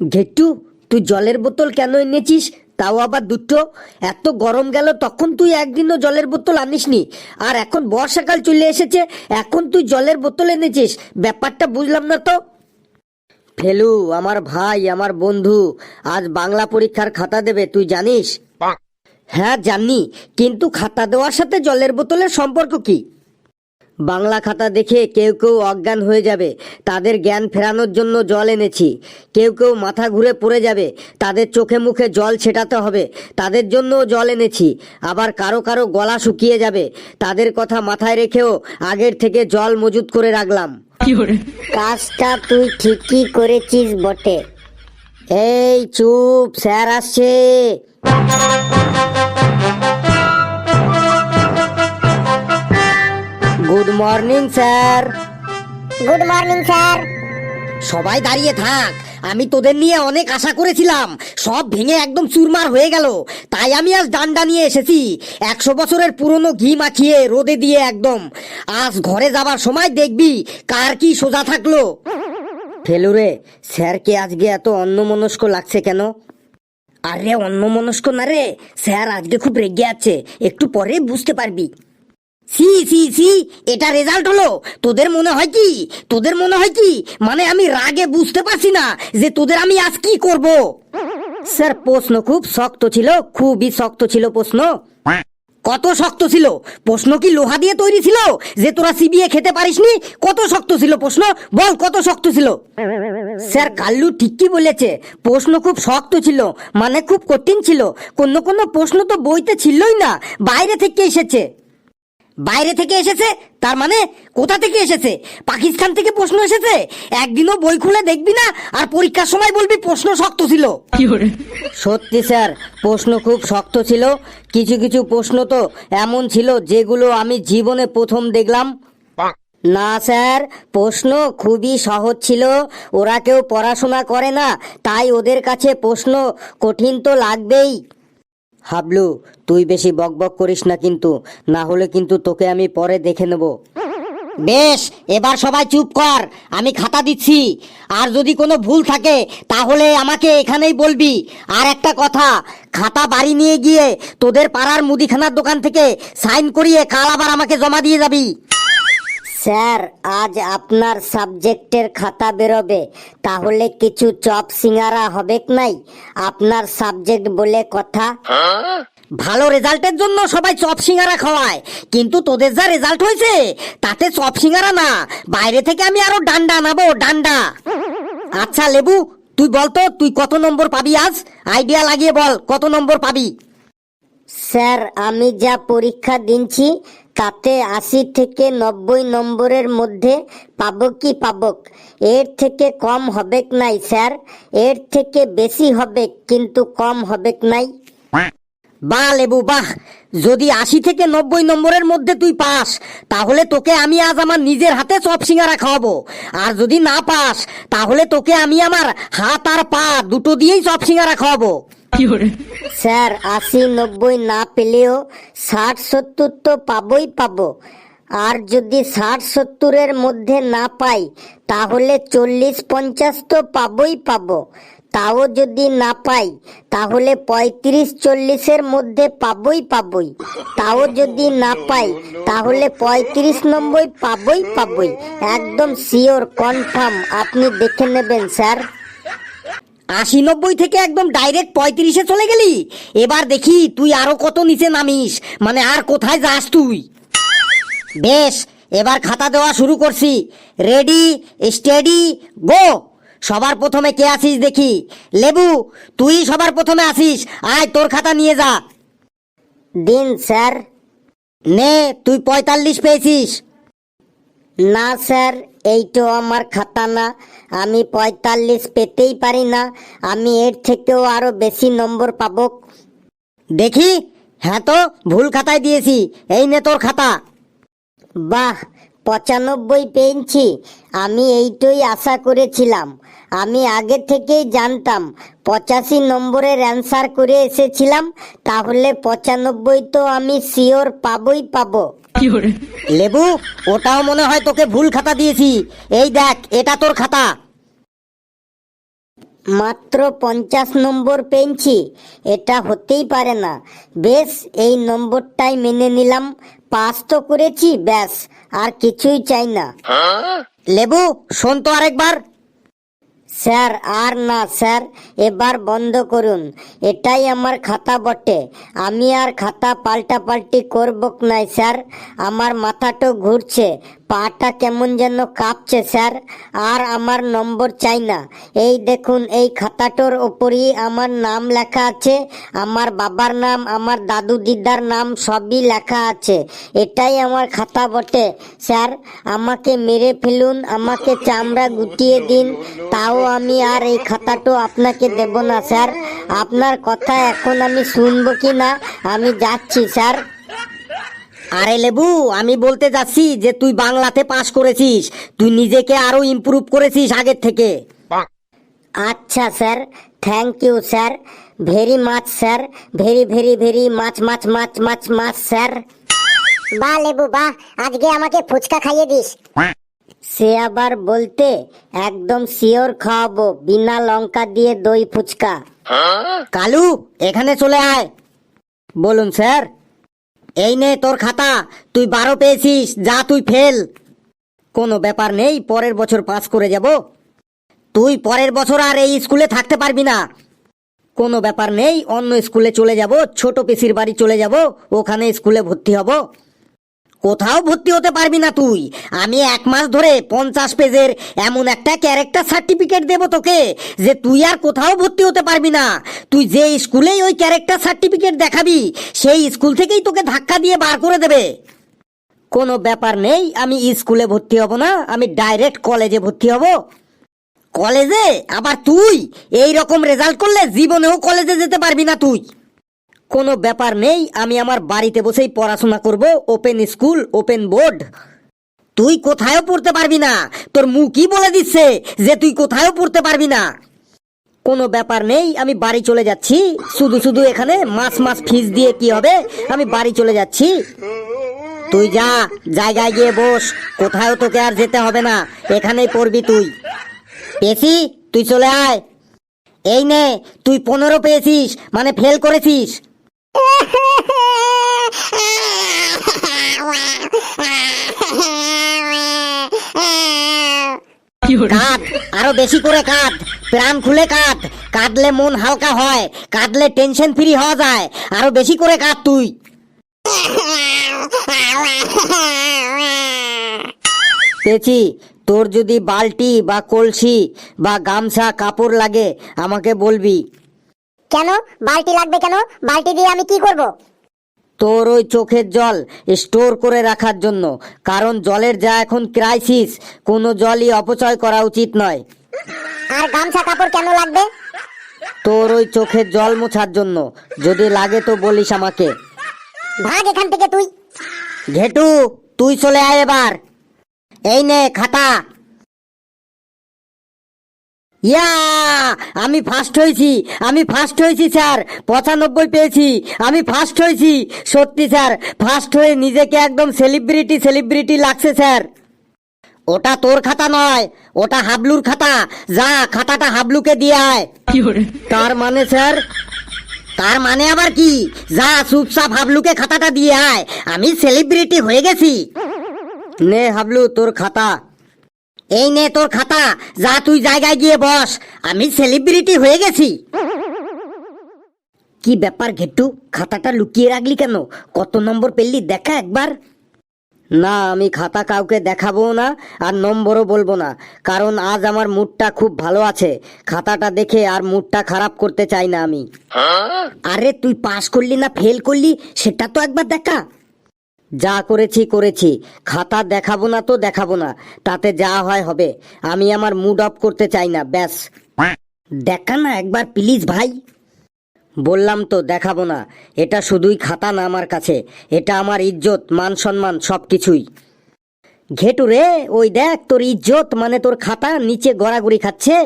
ঘেট্টু তুই জলের বোতল কেন এনেছিস? তাও আবার দুটো। এত গরম গেল তখন তুই একদিনও জলের বোতল আনিসনি। আর এখন বর্ষাকাল চলে এসেছে এখন তুই জলের বোতল এনেছিস। ব্যাপারটা বুঝলাম না তো। ফেলু আমার ভাই আমার বন্ধু আজ বাংলা পরীক্ষার খাতা দেবে তুই জানিস? হ্যাঁ জানি কিন্তু খাতা দেওয়ার সাথে জলের বোতলের সম্পর্ক কি? বাংলা খাতা দেখে কেউ কেউ অজ্ঞান হয়ে যাবে। তাদের জ্ঞান ফেরানোর জন্য জল এনেছি। কেউ কেউ মাথা ঘুরে পড়ে যাবে। তাদের চোখে মুখে জল ছেটাতে হবে। তাদের জন্য জল এনেছি। আবার কারও কারও গলা শুকিয়ে যাবে। তাদের কথা মাথায় রেখেও আগের থেকে জল মজুত করে রাখলাম। কাজটা তুই ঠিকই করেছিস বটে। এই চুপ স্যার আসছে। Morning sir. Good morning sir. সবাই দাঁড়িয়ে থাক। আমি তোদের নিয়ে অনেক আশা করেছিলাম। সব ভেঙে একদম চুরমার হয়ে গেল। তাই আমি আজ ডান্ডা নিয়ে এসেছি। একশো বছরের পুরনো ঘি মাখিয়ে রোদে দিয়ে একদম। আজ ঘরে যাবার সময় দেখবি কার কি সোজা থাকল। ফেলুরে স্যারকে আজকে এত অন্যমনস্ক লাগছে কেন? আরে অন্যমনস্ক না রে। স্যার আজকে খুব রেগে আছে। একটু পরে বুঝতে পারবি। সি সি সি এটা রেজাল্ট হলো। তোদের মনে হয় কি? তোদের মনে হয় কি? মানে আমি রাগে বুঝতে পারছি না যে তোদের আমি আজ কি করব। স্যার, প্রশ্ন খুব শক্ত ছিল, খুবই শক্ত ছিল প্রশ্ন। কত শক্ত ছিল? প্রশ্ন কি লোহা দিয়ে তৈরি ছিল? যে তোরা সিবিএ খেতে পারিসনি? কত শক্ত ছিল প্রশ্ন? বল, কত শক্ত ছিল? স্যার, কাল্লু ঠিকই বলেছে, প্রশ্ন খুব শক্ত ছিল মানে খুব কঠিন ছিল। কোন কোন প্রশ্ন তো বইতে ছিলই না, বাইরে থেকে এসেছে। বাইরে থেকে এসেছে তার মানে কোথা থেকে এসেছে? পাকিস্তান থেকে প্রশ্ন এসেছে? একদিনও বই খুলে দেখবি না আর পরীক্ষার সময় বলবি প্রশ্ন শক্ত ছিল। সত্যি স্যার প্রশ্ন খুব শক্ত ছিল। কিছু কিছু প্রশ্ন তো এমন ছিল যেগুলো আমি জীবনে প্রথম দেখলাম। না স্যার প্রশ্ন খুবই সহজ ছিল। ওরা কেউ পড়াশোনা করে না তাই ওদের কাছে প্রশ্ন কঠিন তো লাগবেই। হাবলু, তুই বেশি বকবক করিস না কিন্তু, না হলে কিন্তু তোকে আমি পরে দেখে নেব। বেশ, এবার সবাই চুপ কর, আমি খাতা দিচ্ছি। আর যদি কোনো ভুল থাকে, তাহলে আমাকে এখানেই বলবি। আর একটা কথা, খাতা বাড়ি নিয়ে গিয়ে তোদের পাড়ার মুদিখানার দোকান থেকে সাইন করিয়ে কাল আবার আমাকে জমা দিয়ে যাবি। স্যার, আজ আপনার সাবজেক্টের খাতা বেরোবে, তাহলে কিছু চপ সিঙ্গারা হবে নাই? আপনার সাবজেক্ট বলে কথা। ভালো রেজাল্টের জন্য সবাই চপ সিঙ্গারা খাওয়ায়, কিন্তু তোদের যা রেজাল্ট হয়েছে, তাতে চপ সিঙ্গারা না। বাইরে থেকে আমি আরও ডান্ডা আনাবো, ডান্ডা। আচ্ছা লেবু, তুই বলতো তুই কত নম্বর পাবি আজ? আইডিয়া লাগিয়ে বল, কত নম্বর পাবি? স্যার, আমি যা পরীক্ষা দিনছি তাতে আশি থেকে নব্বই নম্বরের মধ্যে পাবো কি পাবক এর থেকে কম হবে নাই, স্যার? এর থেকে বেশি হবে কিন্তু কম হবে নাই? বাহ লেবু, বাহ! যদি আশি থেকে নব্বই নম্বরের মধ্যে তুই পাস, তাহলে তোকে আমি আজ আমার নিজের হাতে চপ সিঙ্গারা খাওয়াবো। আর যদি না পাস, তাহলে তোকে আমি আমার হাত আর পা দুটো দিয়েই চপ সিঙ্গারা খাওয়াবো। স্যার, আশি নব্বই না পেলেও ষাট সত্তর তো পাবই পাবো। আর যদি ষাট সত্তরের মধ্যে না পাই, তাহলে চল্লিশ পঞ্চাশ তো পাবই পাবো। তাও যদি না পাই, তাহলে পঁয়ত্রিশ চল্লিশের মধ্যে পাবই পাবই। তাও যদি না পাই, তাহলে পঁয়ত্রিশ নম্বর পাবই পাবই। একদম শিওর কনফার্ম আপনি দেখে নেবেন, স্যার। আশি নব্বই থেকে একদম ডাইরেক্ট পঁয়ত্রিশে চলে গেলি? এবার দেখি তুই আরও কত নিচে নামিস। মানে আর কোথায় যাস তুই? বেশ, এবার খাতা দেওয়া শুরু করছি। রেডি স্টেডি গো সবার প্রথমে কে আসিস দেখি। লেবু, তুই সবার প্রথমে আসিস। আয়, তোর খাতা নিয়ে যা। দিন, স্যার। নে, তুই পঁয়তাল্লিশ পেয়েছিস। না, স্যার, এইটো আমার খাতা না। আমি পঁয়তাল্লিশ পেতেই পারি না। আমি এর থেকেও আরও বেশি নম্বর পাব। দেখি হ্যাঁ তো ভুল খাতায় দিয়েছি। এই নে তোর খাতা। বাহ পঁচানব্বই পেয়েছি। আমি এইটাই আশা করেছিলাম। আমি আগে থেকেই জানতাম পঁচাশি নম্বরের অ্যান্সার করে এসেছিলাম তাহলে পঁচানব্বই তো আমি শিওর পাবই পাবো। লেবু ওটাও মনে হয় তোকে ভুল খাতা দিয়েছি। এই দেখ এটা তোর খাতা। মাত্র পঞ্চাশ নম্বর পেয়েছি। এটা হতেই পারে না। বেশ, এই নম্বরটাই মেনে নিলাম। পাস তো করেছি, ব্যাস, আর কিছুই চাই না। লেবু, শোন তো আরেকবার। স্যার, আর না, স্যার, এবার বন্ধ করুন। এটাই আমার খাতা বটে। আমি আর খাতা পাল্টা পাল্টি করব নাই, স্যার? আমার মাথাটা ঘুরছে। পাটা কেমন যেন কাঁপছে, স্যার। আর আমার নম্বর চাই না। এই দেখুন, এই খাতাটার ওপরই আমার নাম লেখা আছে। আমার বাবার নাম, আমার দাদু দিদার নাম সবই লেখা আছে। এটাই আমার খাতা বটে। স্যার, আমাকে মেরে ফেলুন, আমাকে চামড়া গুটিয়ে দিন। তাও আমি আর এই খাতাটো আপনাকে দেব না, স্যার। আপনার কথা এখন আমি শুনব কি না, আমি যাচ্ছি, স্যার। আরে লেবু আমি বলতে যাচ্ছি যে তুই বাংলাতে পাশ করেছিস। তুই নিজেকে আরও ইমপ্রুভ করেছিস আগের থেকে। আচ্ছা sir. Thank you sir. Very much sir. Very very very much much much much much sir. বাহ লেবু বাহ। আজকে আমাকে ফুচকা খাইয়ে দিস। সে আবার বলতে একদম শিওর খাওয়াবো বিনা লঙ্কা দিয়ে দই ফুচকা। কালু এখানে চলে আয়। বলুন স্যার। এই নে তোর খাতা, তুই বারো পেয়েছিস, যা তুই ফেল। কোনো ব্যাপার নেই, পরের বছর পাস করে যাব। তুই পরের বছর আর এই স্কুলে থাকতে পারবি না। কোনো ব্যাপার নেই, অন্য স্কুলে চলে যাব, ছোট পিসির বাড়ি চলে যাব, ওখানে স্কুলে ভর্তি হব। কোথাও ভর্তি হতে পারবি না তুই। আমি এক মাস ধরে পঞ্চাশ পেজের এমন একটা ক্যারেক্টার সার্টিফিকেট দেব তোকে যে তুই আর কোথাও ভর্তি হতে পারবি না। তুই যে স্কুলেই ওই ক্যারেক্টার সার্টিফিকেট দেখাবি, সেই স্কুল থেকেই তোকে ধাক্কা দিয়ে বার করে দেবে। কোনো ব্যাপার নেই, আমি স্কুলে ভর্তি হব না, আমি ডাইরেক্ট কলেজে ভর্তি হব। কলেজে আবার তুই? এই রকম রেজাল্ট করলে জীবনেও কলেজে যেতে পারবি না তুই। কোনো ব্যাপার নেই, আমি আমার বাড়িতে বসেই পড়াশোনা করব ওপেন স্কুল ওপেন বোর্ড তুই কোথায়ও পড়তে পারবি না। তোর মুখই বলে দিচ্ছে যে তুই কোথায়ও পড়তে পারবি না? কোনো ব্যাপার নেই, আমি বাড়ি চলে যাচ্ছি। শুধু শুধু এখানে মাস মাস ফিস দিয়ে কি হবে? আমি বাড়ি চলে যাচ্ছি। তুই যা, জায়গায় গিয়ে বস। কোথাও তোকে আর যেতে হবে না। এখানেই পড়বি তুই। পেয়েছি, তুই চলে আয়। এই নে, তুই পনেরো পেয়েছিস মানে ফেল করেছিস। কাঁদ, আরও বেশি করে কাঁদ। প্রাণ খুলে কাঁদ। কাঁদলে মন হালকা হয়, কাঁদলে টেনশন ফ্রি হওয়া যায়। আরও বেশি করে কাঁদ তুই। পেয়েছি তোর যদি বালতি বা কলসি বা গামছা, কাপড় লাগে, আমাকে বলবি। কেন? বালতি লাগবে কেন? বালতি দিয়ে আমি কি করব? তোর ওই চোখের জল স্টোর করে রাখার জন্য কারণ জলের যা এখন ক্রাইসিস কোনো জলই অপচয় করা উচিত নয়। আর গামছা কাপড় কেন লাগবে? তোর ওই চোখের জল মোছার জন্য যদি লাগে তো বলিস আমাকে। ভাগ এখান থেকে তুই। ঘেটু তুই চলে আয় এবার। এই নে খাতা। ইয়া আমি ফার্স্ট হয়েছি আমি ফার্স্ট হয়েছি স্যার পঁচানব্বই পেয়েছি আমি ফার্স্ট হয়েছি। সত্যি স্যার ফার্স্ট হয়ে নিজেকে একদম সেলিব্রিটি সেলিব্রিটি লাগছে স্যার। ওটা তোর খাতা নয় ওটা হাবলুর খাতা। যা খাতাটা হাবলুকে দিয়ে আয়। তার মানে স্যার তার মানে আবার কি? যা চুপচাপ হাবলুকে খাতাটা দিয়ে আয় আমি সেলিব্রিটি হয়ে গেছি। নে হাবলু তোর খাতা। এই নে তোর খাতা যা তুই জায়গায় গিয়ে বস। আমি সেলিব্রিটি হয়ে গেছি। কি ব্যাপার ঘেট্টু খাতাটা লুকিয়ে রাখলি কেন? কত নম্বর পেলি দেখা একবার। না আমি খাতা কাউকে দেখাবো না আর নম্বরও বলব না কারণ আজ আমার মুডটা খুব ভালো আছে। খাতাটা দেখে আর মুডটা খারাপ করতে চাই না আমি। আরে তুই পাস করলি না ফেল করলি সেটা তো একবার দেখা। যা করেছি করেছি। খাতা দেখাবো না তো দেখাবো না। তাতে যা হয় হবে। আমি আমার মুড অফ করতে চাই না, ব্যাস। দেখা না একবার প্লিজ ভাই। বললাম তো, দেখাবো না। এটা শুধুই খাতা না আমার কাছে। এটা আমার ইজ্জত, মান সম্মান সব কিছুই ঘেটু রে ওই দেখ তোর ইজ্জত মানে তোর খাতা নিচে গড়াগড়ি খাচ্ছে।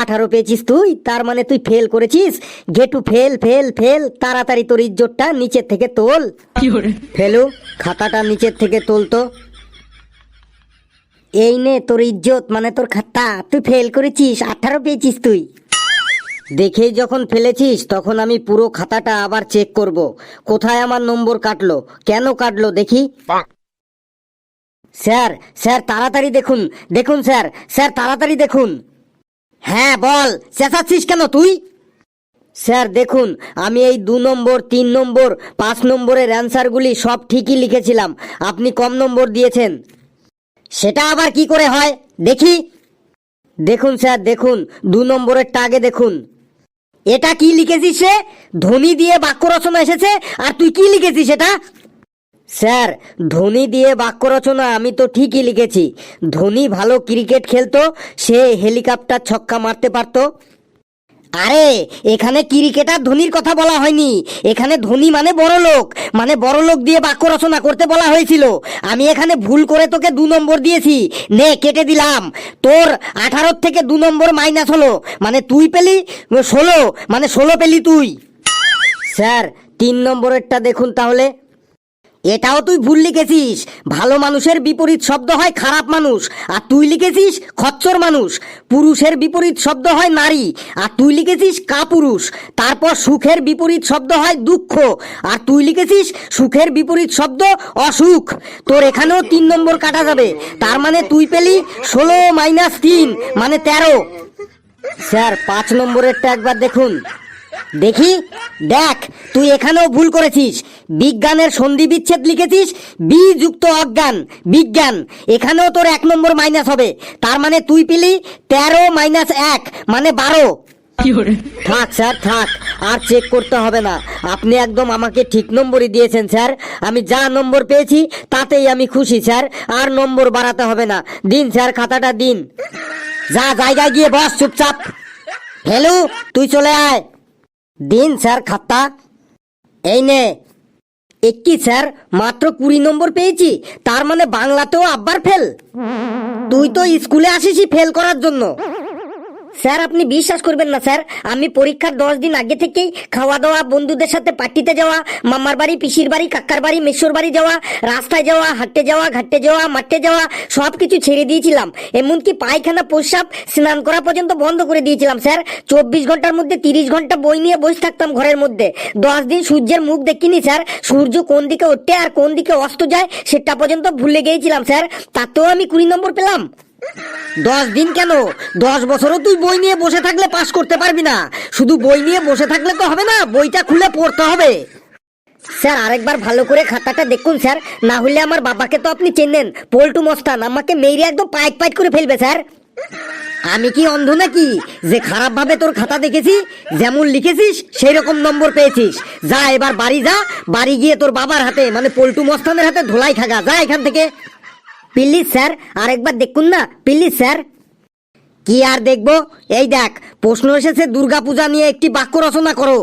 আঠারো পেয়েছিস তুই তার মানে তুই ফেল করেছিস। ঘেটু ফেল ফেল ফেল তাড়াতাড়ি তোর ইজ্জতটা নিচের থেকে তোল। ফেলু খাতাটা নিচের থেকে তোলতো এই নে তোর ইজ্জত মানে তোর খাতা তুই ফেল করেছিস আঠারো পেয়েছিস তুই। দেখেই যখন ফেলেছিস তখন আমি পুরো খাতাটা আবার চেক করব। কোথায় আমার নম্বর কাটলো? কেন কাটলো দেখি? স্যার স্যার, তাড়াতাড়ি দেখুন। দেখুন, স্যার স্যার, তাড়াতাড়ি দেখুন। হ্যাঁ বল, চেঁচাচ্ছিস কেন তুই? স্যার, দেখুন, আমি এই দু নম্বর, তিন নম্বর, পাঁচ নম্বরের অ্যান্সারগুলি সব ঠিকই লিখেছিলাম। আপনি কম নম্বর দিয়েছেন। সেটা আবার কি করে হয়? দেখি। দেখুন, স্যার, দেখুন, দু নম্বরেরটা আগে দেখুন। এটা কি লিখেছিস সে? ধ্বনি দিয়ে বাক্য রচনা এসেছে, আর তুই কি লিখেছিস এটা স্যার, ধোনি দিয়ে বাক্য রচনা আমি তো ঠিকই লিখেছি। ধোনি ভালো ক্রিকেট খেলতো, সে হেলিকপ্টার ছক্কা মারতে পারতো। আরে, এখানে ক্রিকেটার ধোনির কথা বলা হয়নি। এখানে ধোনি মানে বড় লোক মানে বড় লোক দিয়ে বাক্য রচনা করতে বলা হয়েছিল। আমি এখানে ভুল করে তোকে দু নম্বর দিয়েছি। নে, কেটে দিলাম। তোর আঠারো থেকে দু নম্বর মাইনাস হলো মানে তুই পেলি ষোলো মানে ষোলো পেলি তুই। স্যার, তিন নম্বরেরটা দেখুন তাহলে। এটাও তুই ভুল লিখেছিস। ভালো মানুষের বিপরীত শব্দ হয় খারাপ মানুষ, আর তুই লিখেছিস খচ্চর মানুষ। পুরুষের বিপরীত শব্দ হয় নারী, আর তুই লিখেছিস কাপুরুষ। তারপর সুখের বিপরীত শব্দ হয় দুঃখ, আর তুই লিখেছিস সুখের বিপরীত শব্দ অসুখ। তোর এখানেও তিন নম্বর কাটা যাবে। তার মানে তুই পেলি ষোলো মাইনাস তিন মানে তেরো। স্যার, পাঁচ নম্বরেরটা একবার দেখুন। দেখি দেখ তুই এখানেও ভুল করেছিস। বিজ্ঞানের সন্ধি বিচ্ছেদ লিখেছিস বি যুক্ত অজ্ঞান বিজ্ঞান। এখানেও তোর এক নম্বর মাইনাস হবে। তার মানে তুই পেলি তেরো মাইনাস এক মানে বারো। থাক স্যার থাক আর চেক করতে হবে না। আপনি একদম আমাকে ঠিক নম্বরই দিয়েছেন স্যার। আমি যা নম্বর পেয়েছি তাতেই আমি খুশি স্যার। আর নম্বর বাড়াতে হবে না। দিন স্যার খাতাটা দিন। যা জায়গায় গিয়ে বস চুপচাপ। হ্যালো তুই চলে আয়। দিন, স্যার, খাতা। এই নে একটি স্যার, মাত্র কুড়ি নম্বর পেয়েছি। তার মানে বাংলাতেও আব্বার ফেল। তুই তো স্কুলে আসিস ফেল করার জন্য। স্যার, আপনি বিশ্বাস করবেন না, স্যার। আমি পরীক্ষার দশ দিন আগে থেকেই খাওয়া দাওয়া, বন্ধুদের সাথে পার্টিতে যাওয়া, মামার বাড়ি, পিসির বাড়ি, কাকার বাড়ি মেশোর বাড়ি যাওয়া, রাস্তায় যাওয়া, হাঁটতে যাওয়া, ঘাটতে যাওয়া, মাঠে যাওয়া সব কিছু ছেড়ে দিয়েছিলাম। এমনকি পায়খানা, প্রস্রাব, স্নান করা পর্যন্ত বন্ধ করে দিয়েছিলাম, স্যার। চব্বিশ ঘণ্টার মধ্যে তিরিশ ঘণ্টা বই নিয়ে বসে থাকতাম ঘরের মধ্যে। দশ দিন সূর্যের মুখ দেখিনি, স্যার। সূর্য কোন দিকে ওঠে আর কোন দিকে অস্ত যায়, সেটা পর্যন্ত ভুলে গিয়েছিলাম, স্যার। তাতেও আমি কুড়ি নম্বর পেলাম। দশ দিন কেন? দশ বছরও তুই বই নিয়ে বসে থাকলে পাস করতে পারবি না। শুধু বই নিয়ে বসে থাকলে তো হবে না, বইটা খুলে পড়তে হবে। স্যার, আরেকবার ভালো করে খাতাটা দেখুন স্যার, না হলে আমার বাবাকে তো আপনি চেনেন, পল্টু মস্তান, আমাকে মেরে একদম পাইট পাইট করে ফেলবে স্যার। আমি কি অন্ধ নাকি? যে খারাপ ভাবে তোর খাতা দেখেছি, যেমন লিখেছিস সেই রকম নম্বর পেয়েছিস। যা, এবার বাড়ি যা, বাড়ি গিয়ে তোর বাবার হাতে মানে পল্টু মস্তানের হাতে ধোলাই খাগা, যা এখান থেকে। প্লিজ স্যার, আরেকবার দেখুন না প্লিজ স্যার। কি আর দেখব? এই দেখ, প্রশ্ন এসেছে দুর্গা পূজা নিয়ে একটি বাক্য রচনা করো।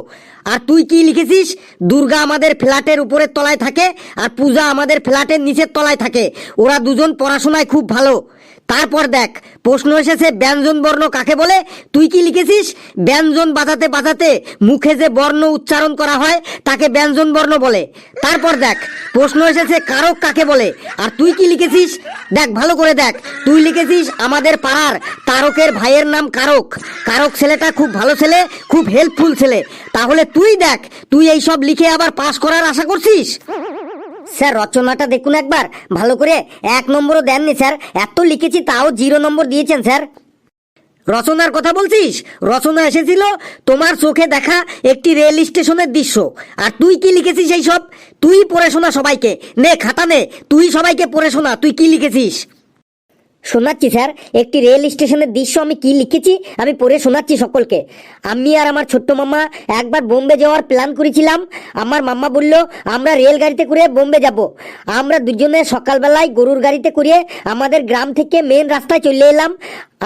আর তুই কি লিখেছিস? দুর্গা আমাদের ফ্ল্যাটের উপরের তলায় থাকে, আর পূজা আমাদের ফ্ল্যাটের নিচের তলায় থাকে। ওরা দুজন পড়াশোনায় খুব ভালো। তারপর দেখ, প্রশ্ন এসেছে ব্যঞ্জন বর্ণ কাকে বলে? তুই কি লিখেছিস? ব্যঞ্জন বাজাতে বাজাতে মুখে যে বর্ণ উচ্চারণ করা হয়, তাকে ব্যঞ্জন বর্ণ বলে। তারপর দেখ, প্রশ্ন এসেছে কারক কাকে বলে? আর তুই কি লিখেছিস? দেখ, ভালো করে দেখ। তুই লিখেছিস আমাদের পাড়ার তারকের ভাইয়ের নাম কারক। কারক ছেলেটা খুব ভালো ছেলে, খুব হেল্পফুল ছেলে। তাহলে তুই দেখ, তুই এই সব লিখে আবার পাস করার আশা করছিস? স্যার, রচনাটা দেখুন একবার। ভালো করে এক নম্বরও দেননি স্যার। এত লিখেছি, তাও জিরো নম্বর দিয়েছেন স্যার। রচনার কথা বলছিস? রচনা এসেছিল তোমার চোখে দেখা একটি রেল স্টেশনের দৃশ্য। আর তুই কি লিখেছিস এইসব তুই পড়ে শোনা সবাইকে। নে, খাতা নে। তুই সবাইকে পড়ে শোনা। তুই কি লিখেছিস? শোনাচ্ছি, স্যার। একটি রেল স্টেশনের দৃশ্য আমি কি লিখেছি? আমি পড়ে শোনাচ্ছি সকলকে। আমি আর আমার ছোট্ট মামা একবার বোম্বে যাওয়ার প্ল্যান করেছিলাম। আমার মাম্মা বলল, আমরা রেলগাড়িতে করে বোম্বে যাব। আমরা দুজনে সকালবেলায় গরুর গাড়িতে করে আমাদের গ্রাম থেকে মেন রাস্তায় চলে এলাম।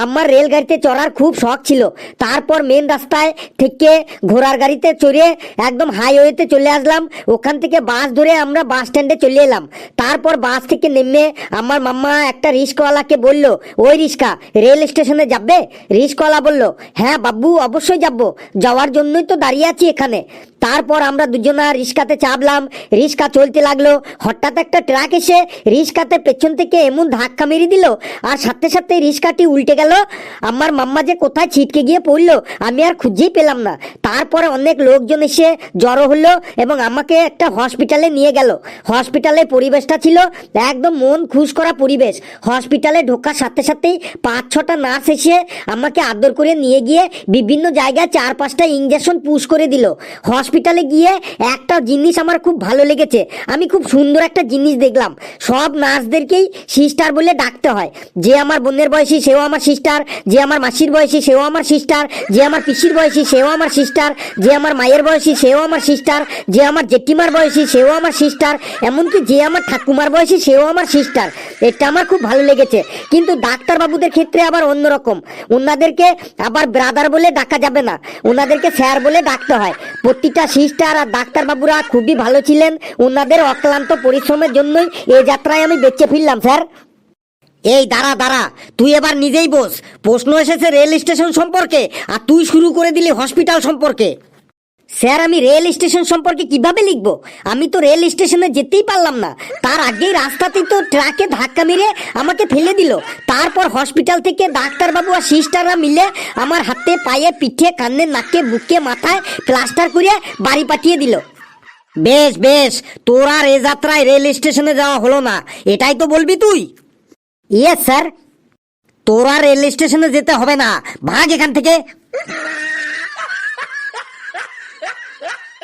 আমার রেলগাড়িতে চড়ার খুব শখ ছিল। তারপর মেন রাস্তায় থেকে ঘোড়ার গাড়িতে চড়ে একদম হাইওয়েতে চলে আসলাম। ওখান থেকে বাস ধরে আমরা বাস স্ট্যান্ডে চলে এলাম। তারপর বাস থেকে নেমে আমার মাম্মা একটা রিস্কওয়ালাকে বলল, ওই রিস্কা, রেল স্টেশনে যাবে? রিস্কওয়ালা বলল হ্যাঁ বাবু, অবশ্যই যাব। যাওয়ার জন্যই তো দাঁড়িয়ে আছি এখানে। তারপর আমরা দুজনা রিস্কাতে চাপলাম। রিস্কা চলতে লাগল। হঠাৎ একটা ট্রাক এসে রিস্কাতে পেছন থেকে এমন ধাক্কা মেরে দিল আর সাথে সাথে রিস্কাটি উল্টে গেল। আমার মাম্মা যে কোথায় ছিটকে গিয়ে পড়ল, আমি আর খুঁজেই পেলাম না। তারপরে অনেক লোকজন এসে জড়ো হলো এবং আমাকে একটা হসপিটালে নিয়ে গেল। হসপিটালের পরিবেশটা ছিল একদম মন খুশ করা পরিবেশ। হসপিটালে ঢোকার সাথে সাথেই পাঁচ ছটা নার্স এসে আমাকে আদর করে নিয়ে গিয়ে বিভিন্ন জায়গায় চার পাঁচটা ইঞ্জেকশন পুশ করে দিল। হসপিটালে গিয়ে একটা জিনিস আমার খুব ভালো লেগেছে। আমি খুব সুন্দর একটা জিনিস দেখলাম। সব নার্সদেরকেই সিস্টার বলে ডাকতে হয়। যে আমার বোনের বয়সী সেও আমার সিস্টার যে আমার মাসির বয়সী সেও আমার সিস্টার যে আমার পিসির বয়সী সেও আমার সিস্টার যে আমার মায়ের বয়সী সেও আমার সিস্টার যে আমার জেঠিমার বয়সী সেও আমার সিস্টার এমনকি যে আমার ঠাকুমার বয়সী সেও আমার সিস্টার এটা আমার খুব ভালো লেগেছে। কিন্তু ডাক্তার বাবুদের ক্ষেত্রে আবার অন্যরকম। ওনাদেরকে আবার ব্রাদার বলে ডাকা যাবে না। ওনাদেরকে স্যার বলে ডাকতে হয়। প্রতিটা সিস্টার আর ডাক্তারবাবুরা খুবই ভালো ছিলেন। ওনাদের অক্লান্ত পরিশ্রমের জন্যই এই যাত্রায় আমি বেঁচে ফিরলাম, স্যার। এই, দাঁড়া দাঁড়া। তুই এবার নিজেই বস। প্রশ্ন এসেছে রেল স্টেশন সম্পর্কে, আর তুই শুরু করে দিলি হসপিটাল সম্পর্কে। স্যার, আমি রেল স্টেশন সম্পর্কে কীভাবে লিখব? আমি তো রেল স্টেশনে যেতেই পারলাম না। তার আগেই রাস্তাতেই তো ট্রাকে ধাক্কা মেরে আমাকে ফেলে দিল। তারপর হসপিটাল থেকে ডাক্তারবাবু আর সিস্টাররা মিলে আমার হাতে পায়ে পিঠে, কানে, নাকে, বুকে, মাথায় প্লাস্টার করে বাড়ি পাঠিয়ে দিল। বেশ বেশ, তোর আর এ যাত্রায় রেল স্টেশনে যাওয়া হলো না। এটাই তো বলবি তুই? ইয়েস স্যার, তোর রেল স্টেশনে যেতে হবে না। ভাগ এখান থেকে।